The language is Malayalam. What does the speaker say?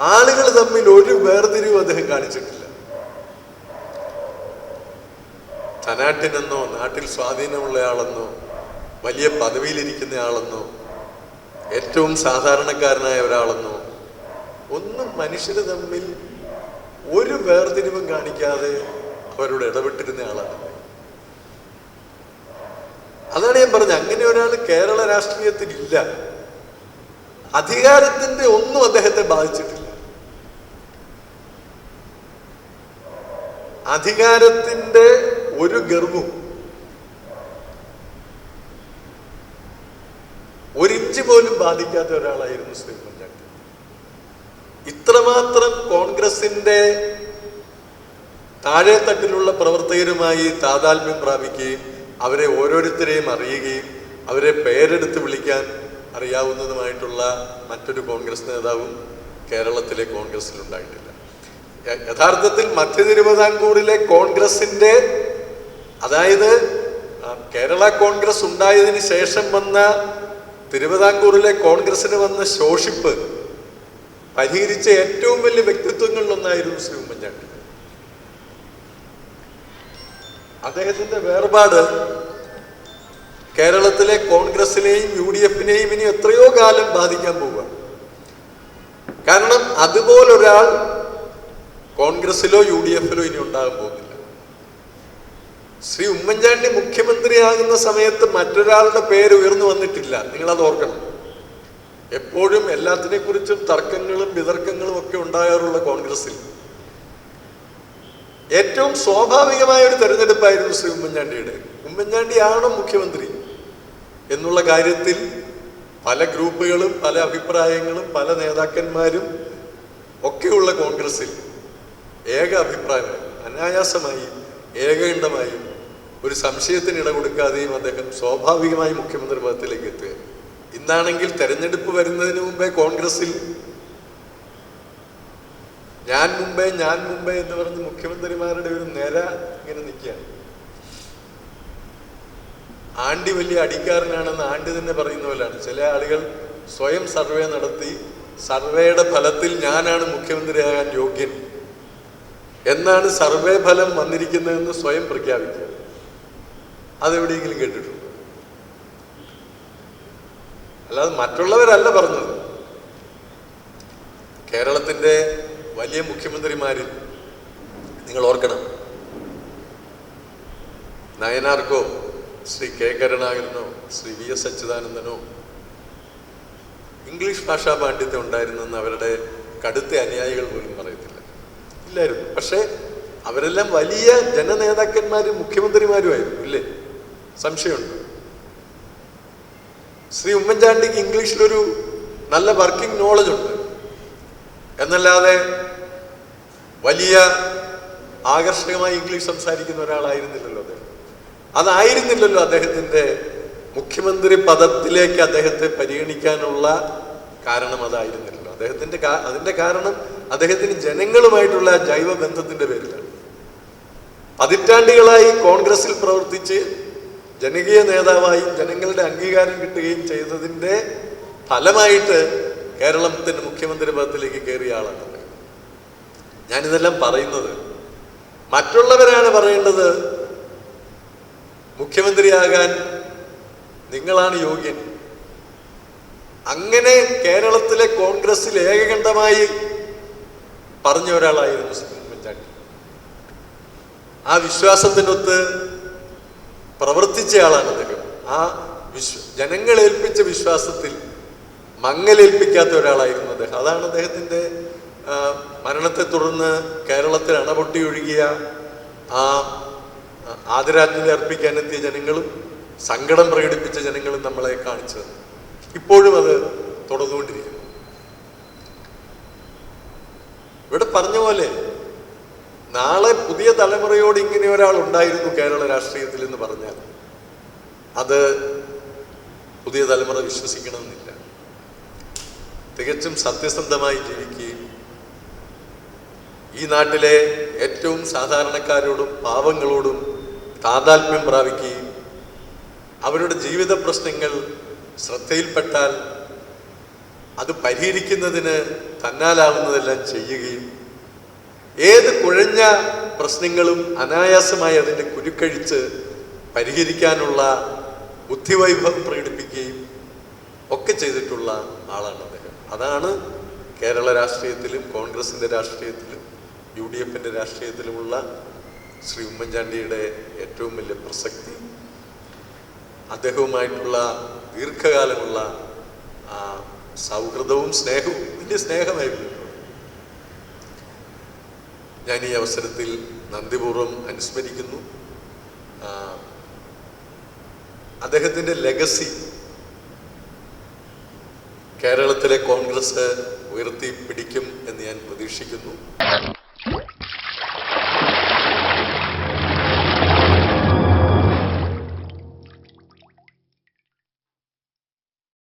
ആളുകൾ തമ്മിൽ ഒരു വേർതിരിവ് അദ്ദേഹം കാണിച്ചിട്ടില്ല. ധനാട്ടിനെന്നോ നാട്ടിൽ സ്വാധീനമുള്ളയാളെന്നോ വലിയ പദവിയിലിരിക്കുന്ന ആളെന്നോ ഏറ്റവും സാധാരണക്കാരനായ ഒരാളെന്നോ ഒന്നും മനുഷ്യർ തമ്മിൽ ഒരു വേർതിരിവും കാണിക്കാതെ അവരോട് ഇടപെട്ടിരുന്ന ആളാണ് അതാണ് ഞാൻ പറഞ്ഞത്. അങ്ങനെ ഒരാൾ കേരള രാഷ്ട്രീയത്തിൽ ഇല്ല അധികാരത്തിന്റെ ഒന്നും അദ്ദേഹത്തെ ബാധിച്ചിട്ടില്ല. അധികാരത്തിന്റെ ഒരു ഗർവും. ഒരിഞ്ച് പോലും ബാധിക്കാത്ത ഒരാളായിരുന്നു ശ്രീ ഉമ്മൻചാണ്ടി ഇത്രമാത്രം കോൺഗ്രസിന്റെ താഴെ തട്ടിലുള്ള പ്രവർത്തകരുമായി താതാത്മ്യം പ്രാപിക്കുകയും അവരെ ഓരോരുത്തരെയും അറിയുകയും അവരെ പേരെടുത്ത് വിളിക്കാൻ അറിയാവുന്നതുമായിട്ടുള്ള മറ്റൊരു കോൺഗ്രസ് നേതാവും കേരളത്തിലെ യ- യഥാർത്ഥത്തിൽ മധ്യ തിരുവിതാംകൂറിലെ കോൺഗ്രസിന്റെ അതായത് കേരള കോൺഗ്രസ് ഉണ്ടായതിന് ശേഷം വന്ന തിരുവിതാംകൂറിലെ കോൺഗ്രസിന് വന്ന ശോഷിപ്പ് പരിഹരിച്ച ഏറ്റവും വലിയ വ്യക്തിത്വങ്ങളിലൊന്നായിരുന്നു ശ്രീ ഉമ്മൻചാണ്ടി. അദ്ദേഹത്തിന്റെ വേർപാട് കേരളത്തിലെ കോൺഗ്രസിനെയും യു ഡി എഫിനെയും ഇനി എത്രയോ കാലം ബാധിക്കാൻ പോവുക കാരണം അതുപോലൊരാൾ കോൺഗ്രസിലോ യു ഡി എഫിലോ ഇനി ഉണ്ടാകാൻ പോകുന്നില്ല. ശ്രീ ഉമ്മൻചാണ്ടി മുഖ്യമന്ത്രിയാകുന്ന സമയത്ത് മറ്റൊരാളുടെ പേര് ഉയർന്നു വന്നിട്ടില്ല. നിങ്ങളത് ഓർക്കണം. എപ്പോഴും എല്ലാത്തിനെ കുറിച്ചും തർക്കങ്ങളും വിതർക്കങ്ങളും ഒക്കെ ഉണ്ടാകാറുള്ള കോൺഗ്രസിൽ. ഏറ്റവും സ്വാഭാവികമായ ഒരു തെരഞ്ഞെടുപ്പായിരുന്നു ശ്രീ ഉമ്മൻചാണ്ടിയുടെ. ഉമ്മൻചാണ്ടി ഉമ്മൻചാണ്ടിയാണോ മുഖ്യമന്ത്രി? എന്നുള്ള കാര്യത്തിൽ പല ഗ്രൂപ്പുകളും പല അഭിപ്രായങ്ങളും പല നേതാക്കന്മാരും ഒക്കെയുള്ള കോൺഗ്രസിൽ. ഏക അഭിപ്രായമായി അനായാസമായി ഏകകണ്ഠമായി ഒരു സംശയത്തിന് ഇട കൊടുക്കാതെയും അദ്ദേഹം സ്വാഭാവികമായി മുഖ്യമന്ത്രി പദത്തിലേക്ക് എത്തുക ഇന്നാണെങ്കിൽ തെരഞ്ഞെടുപ്പ് വരുന്നതിന് മുമ്പേ കോൺഗ്രസിൽ ഞാൻ മുമ്പേ ഞാൻ മുമ്പേ എന്ന് പറഞ്ഞ് മുഖ്യമന്ത്രിമാരുടെ ഒരു നിര ഇങ്ങനെ നിൽക്കുകയാണ്. ആണ്ടി വലിയ അടിക്കാരനാണെന്ന് ആണ്ടി തന്നെ പറയുന്ന പോലെയാണ്. ചില ആളുകൾ സ്വയം സർവേ നടത്തി സർവേയുടെ ഫലത്തിൽ ഞാനാണ് മുഖ്യമന്ത്രിയാകാൻ യോഗ്യൻ. എന്നാണ് സർവേ ഫലം വന്നിരിക്കുന്നതെന്ന് സ്വയം പ്രഖ്യാപിക്കുക. അതെവിടെയെങ്കിലും കേട്ടിട്ടുണ്ട്? അല്ലാതെ മറ്റുള്ളവരല്ല പറഞ്ഞത്. കേരളത്തിന്റെ വലിയ മുഖ്യമന്ത്രിമാരിൽ നിങ്ങൾ ഓർക്കണം. നയനാർക്കോ ശ്രീ കെ കരുണാകരനോ ശ്രീ വി എസ് അച്യുതാനന്ദനോ ഇംഗ്ലീഷ് ഭാഷാ പാണ്ഡിത്യം ഉണ്ടായിരുന്നെന്ന് അവരുടെ കടുത്ത അനുയായികൾ പോലും പറയത്തില്ല. ഇല്ലായിരുന്നു. പക്ഷേ അവരെല്ലാം വലിയ ജനനേതാക്കന്മാരും മുഖ്യമന്ത്രിമാരുമായിരുന്നു ഇല്ലേ? സംശയമുണ്ട്? ശ്രീ ഉമ്മൻചാണ്ടിക്ക് ഇംഗ്ലീഷിലൊരു നല്ല വർക്കിംഗ് നോളജ് ഉണ്ട്. എന്നല്ലാതെ വലിയ ആകർഷകമായി ഇംഗ്ലീഷ് സംസാരിക്കുന്ന ഒരാളായിരുന്നില്ലല്ലോ അദ്ദേഹം. അതായിരുന്നില്ലല്ലോ അദ്ദേഹത്തിന്റെ മുഖ്യമന്ത്രി പദത്തിലേക്ക് അദ്ദേഹത്തെ പരിഗണിക്കാനുള്ള കാരണം അതായിരുന്നില്ലല്ലോ. അദ്ദേഹത്തിന്റെ അതിന്റെ കാരണം അദ്ദേഹത്തിന് ജനങ്ങളുമായിട്ടുള്ള ജൈവ ബന്ധത്തിന്റെ പേരിലാണ് പതിറ്റാണ്ടുകളായി കോൺഗ്രസിൽ പ്രവർത്തിച്ച് ജനകീയ നേതാവായി ജനങ്ങളുടെ അംഗീകാരം കിട്ടുകയും ചെയ്തതിന്റെ ഫലമായിട്ട് കേരളത്തിന്റെ മുഖ്യമന്ത്രി പദത്തിലേക്ക് കയറിയ ആളാണ്. ഞാനിതെല്ലാം പറയുന്നത് മറ്റുള്ളവരാണ് പറയേണ്ടത് മുഖ്യമന്ത്രിയാകാൻ നിങ്ങളാണ് യോഗ്യൻ അങ്ങനെ കേരളത്തിലെ കോൺഗ്രസിൽ ഏകകണ്ഠമായി പറഞ്ഞ ഒരാളായിരുന്നു ഉമ്മൻചാണ്ടി ആ വിശ്വാസത്തിനൊത്ത് പ്രവർത്തിച്ചയാളാണ് അദ്ദേഹം. ആ വിശ്വ ജനങ്ങളേൽപ്പിച്ച വിശ്വാസത്തിൽ മങ്ങലേൽപ്പിക്കാത്ത ഒരാളായിരുന്നു അദ്ദേഹം. അതാണ് അദ്ദേഹത്തിന്റെ മരണത്തെ തുടർന്ന് കേരളത്തിൽ അണപൊട്ടി ഒഴുകിയ ആ ആദരാജ്ഞലി അർപ്പിക്കാനെത്തിയ ജനങ്ങളും സങ്കടം പ്രകടിപ്പിച്ച ജനങ്ങളും നമ്മളെ കാണിച്ചത്. ഇപ്പോഴും അത് ഇവിടെ പറഞ്ഞ പോലെ നാളെ പുതിയ തലമുറയോട് ഇങ്ങനെ ഒരാൾ ഉണ്ടായിരുന്നു കേരള രാഷ്ട്രീയത്തിൽ എന്ന് പറഞ്ഞാൽ. അത് പുതിയ തലമുറ വിശ്വസിക്കണമെന്നില്ല. തികച്ചും സത്യസന്ധമായി ജീവിക്കുകയും ഈ നാട്ടിലെ ഏറ്റവും സാധാരണക്കാരോടും പാവങ്ങളോടും താതാത്മ്യം പ്രാപിക്കുകയും അവരുടെ ജീവിത പ്രശ്നങ്ങൾ ശ്രദ്ധയിൽപ്പെട്ടാൽ അത് പരിഹരിക്കുന്നതിന് തന്നാലാവുന്നതെല്ലാം ചെയ്യുകയും ഏത് കുഴഞ്ഞ പ്രശ്നങ്ങളും അനായാസമായി അതിന്റെ കുരുക്കഴിച്ച് പരിഹരിക്കാനുള്ള ബുദ്ധിവൈഭവം പ്രകടിപ്പിക്കുകയും ഒക്കെ ചെയ്തിട്ടുള്ള ആളാണ് അദ്ദേഹം. അതാണ് കേരള രാഷ്ട്രീയത്തിലും കോൺഗ്രസിന്റെ രാഷ്ട്രീയത്തിലും യു ഡി എഫിന്റെ രാഷ്ട്രീയത്തിലുമുള്ള ശ്രീ ഉമ്മൻചാണ്ടിയുടെ ഏറ്റവും വലിയ പ്രസക്തി. അദ്ദേഹവുമായിട്ടുള്ള ദീർഘകാലമുള്ള സൗഹൃദവും സ്നേഹവും വലിയ സ്നേഹമായിരുന്നു. ഞാൻ ഈ അവസരത്തിൽ നന്ദിപൂർവം അനുസ്മരിക്കുന്നു. അദ്ദേഹത്തിന്റെ ലെഗസി കേരളത്തിലെ കോൺഗ്രസ് ഉയർത്തി പിടിക്കും എന്ന് ഞാൻ പ്രതീക്ഷിക്കുന്നു.